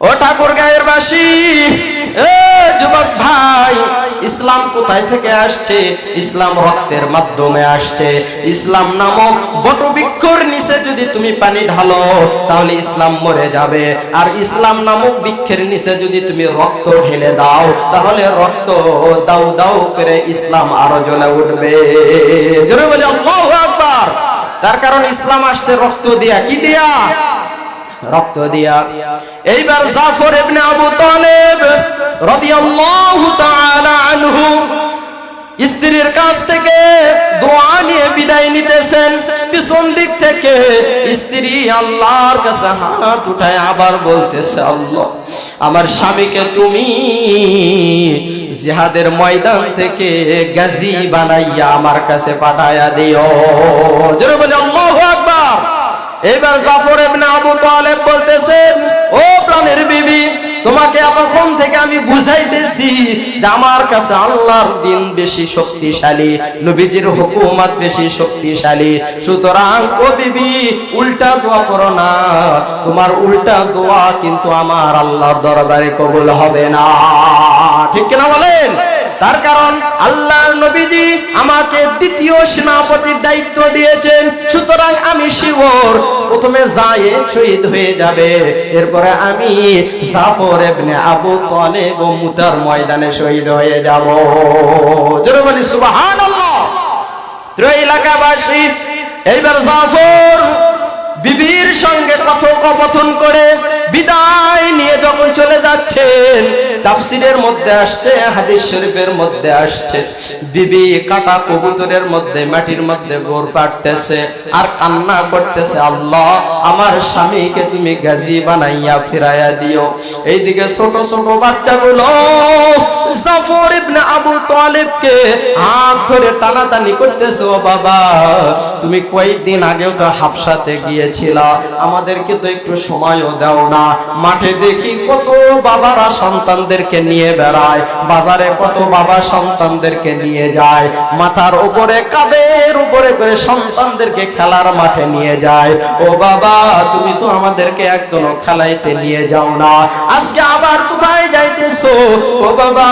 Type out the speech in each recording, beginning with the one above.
ও ঠাকুর গায়ের বাসী যুবক ভাই, ইসলাম কোথায় থেকে আসছে? ইসলাম রক্তের মাধ্যমে আসছে। ইসলাম নামক বটবৃক্ষর নিচে যদি তুমি পানি ঢালো, তাহলে ইসলাম মরে যাবে। আর ইসলাম নামক বৃক্ষের নিচে যদি তুমি রক্ত ঢেলে দাও, তাহলে রক্ত দাও দাও করে ইসলাম আরও জ্বলে উঠবে। জোরে বলে তার কারণ ইসলাম আসছে রক্ত দিয়া, কি দিয়া? রক্ত দিয়া। এইবার জাফর ইবনে আবু তালেব রাদিয়াল্লাহু তাআলা আনহু স্ত্রীর কাছ থেকে দোয়া নিয়ে বিদায় নিতেছেন। পিছন দিক থেকে স্ত্রী আল্লাহর কাছে হাত উঠায় আবার বলতেছে, আল্লাহ, আমার স্বামীকে তুমি জিহাদের ময়দান থেকে গাজী বানাইয়া আমার কাছে পাঠায়া দিও। জোরে বলে, আল্লাহু এবার জাফর ইবনে আবু তালেব বলতেছেন, ও প্রাণের বিবি, তোমাকে এতক্ষণ থেকে আমি বুঝাইতেছি যে আমার কাছে আল্লাহর দিন বেশি শক্তিশালী, নবীজির হুকুমত বেশি শক্তিশালী। সুতরাং, ও বিবি, উল্টা দোয়া করো না। তোমার উল্টা দোয়া কিন্তু আমার আল্লাহর দরবারে কবুল হবে না। ঠিক কিনা বলেন? তার কারণ, আল্লাহর নবীজি আমাকে দ্বিতীয় সেনাপতির দায়িত্ব দিয়েছেন। সুতরাং প্রথমে যায় শহীদ হয়ে যাবে। এরপরে আমি জাফর ইবনে আবু তালেব ও মুতার ময়দানে শহীদ হয়ে যাব। জোরে বলি, সুবহানাল্লাহ। প্রিয় এলাকাবাসী, এইবার জাফর বিবির সঙ্গে কথোপকথন করে বিদায় নিয়ে যখন চলে যাচ্ছেন তাফসিরের মধ্যে আসছে, হাদিস শরীফের মধ্যে আসছে। বিবি কাটা কবুতরের মধ্যে, মাটির মধ্যে গোর পাড়তেছে আর কান্না করতেছে, আল্লাহ, আমার স্বামীকে তুমি গাজী বানাইয়া ফিরাইয়া দিও। এইদিকে ছোট ছোট বাচ্চাগুলো তালিবকে হাত ধরে টানাটানি করতেছে বাবা, তুমি কয়েকদিন আগেও তো হাফসাতে গিয়েছিলা, আমাদেরকে তো একটু সময়ও দাও না। মাঠে দেখি কত বাবারা সন্তানদেরকে নিয়ে বেড়ায়, বাজারে কত বাবা সন্তানদেরকে নিয়ে যায়, মাথার উপরে কাদের উপরে করে সন্তানদেরকে খেলার মাঠে নিয়ে যায়। ও বাবা, তুমি তো আমাদেরকে একদম খেলাইতে নিয়ে যাও না। আজকে আবার কোথায় যাইতেছো ও বাবা,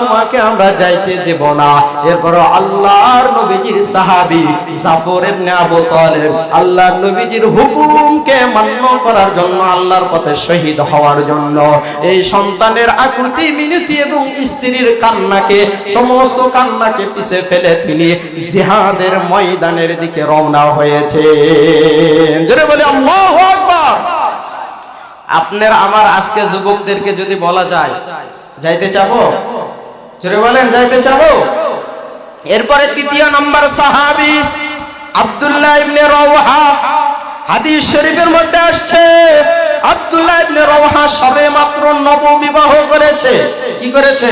তোমাকে আমরা যাইতে দেব না। এরপর আল্লাহর নবীজির সাহাবী জাফর ইবনে আবু তালেব আল্লাহর নবীজির হুকুমকে মান্য করার জন্য, আল্লাহর পথে শহীদ হওয়ার জন্য এই সন্তানের আকৃতি, মিনতি এবং স্ত্রীর কান্নাকে, সমস্ত কান্নাকে পিছে ফেলে তিনি জিহাদের ময়দানের দিকে রওনা হয়েছে জোরে বলে, আল্লাহু আকবার! আপনার আমার আজকে যুবকদেরকে যদি বলা যায়, যাইতে চাবো? জোরে বলেন, যাইতে চাবো? এরপরে তৃতীয় নম্বর সাহাবি আব্দুল্লাহ ইবনে রওহা। হাদিস শরীফের মধ্যে আসছে, আব্দুল্লাহ ইবনে রওহা সবে মাত্র নববিবাহ করেছে। কি করেছে?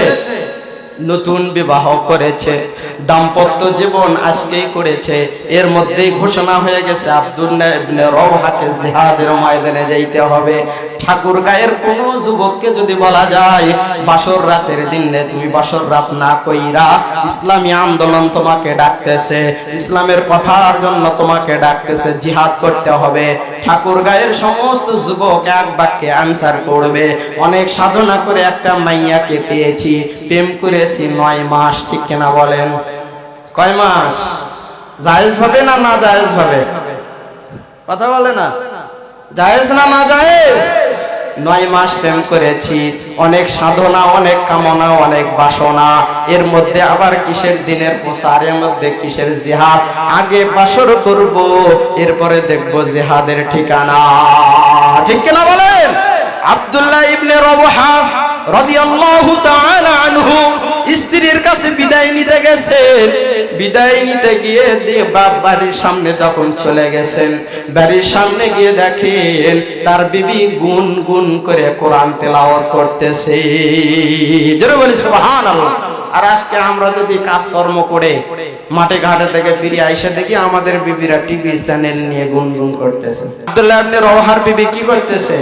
নতুন বিবাহ করেছে। দাম্পত্য জীবন আজকেই করেছে। এর মধ্যেই ঘোষণা হয়ে গেছে, আব্দুল্লাহ ইবনে রওহাকে জিহাদের ময়দানে যাইতে হবে। ঠাকুর গায়ের কোন যুবককে যদি বলা যায়, বাসর রাতের দিনে তুমি বাসর রাত না কইরা ইসলামী আন্দোলন তোমাকে ডাকতেছে, ইসলামের কথার জন্য তোমাকে ডাকতেছে, জিহাদ করতে হবে। ঠাকুর গায়ের সমস্ত যুবক এক বাক্যে আনসার করবে, অনেক সাধনা করে একটা মাইয়াকে পেয়েছি, প্রেম করেছি নয় মাস, ঠিক কিনা বলেন? কয় মাস? জায়েজ ভাবে না না জায়েজ ভাবে কথা বলে না? জায়েজ না না জায়েজ? নয় মাস প্রেম করেছি, অনেক সাধনা, অনেক কামনা, অনেক বাসনা। এর মধ্যে আবার কিসের দিনের প্রচার এর মধ্যে কিসের জিহাদ? আগে বাসর করব, এরপরে দেখব জিহাদের ঠিকানা। ঠিক কিনা বলেন? আব্দুল্লাহ ইবনে রবহা স্ত্রীর কাছে বিদায় নিতে গেছেন বিদায় নিতে গিয়ে বাপ বাড়ির সামনে যখন চলে গেছেন, বাড়ির সামনে গিয়ে দেখেন তার বিবি গুন গুন করে কোরআন তেলাওয়াত করতেছে। আর আজকে আমরা যদি কাজকর্ম করে মাঠে ঘাটে থেকে ফিরে আইসা দেখি আমাদের বিবিরা টিভি চ্যানেল নিয়ে গুনগুন করতেছে। আব্দুল্লাহ ইবনে রওহার বিবি কি করতেছে?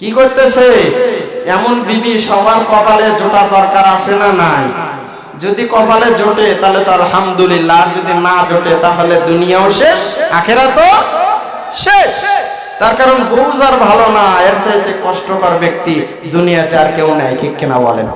কি করতেছে? এমন বিবি সবার কপালে জোটা দরকার আছে না নাই? যদি কপালে জোটে, তাহলে তো আলহামদুলিল্লাহ। যদি না জোটে, তাহলে দুনিয়াও শেষ আখেরা তো শেষ। তার কারণ বুঝ আর ভালো না, এর চাইতে কষ্টকর ব্যক্তি দুনিয়াতে আর কেউ নাই, ঠিক কেনা বলেন?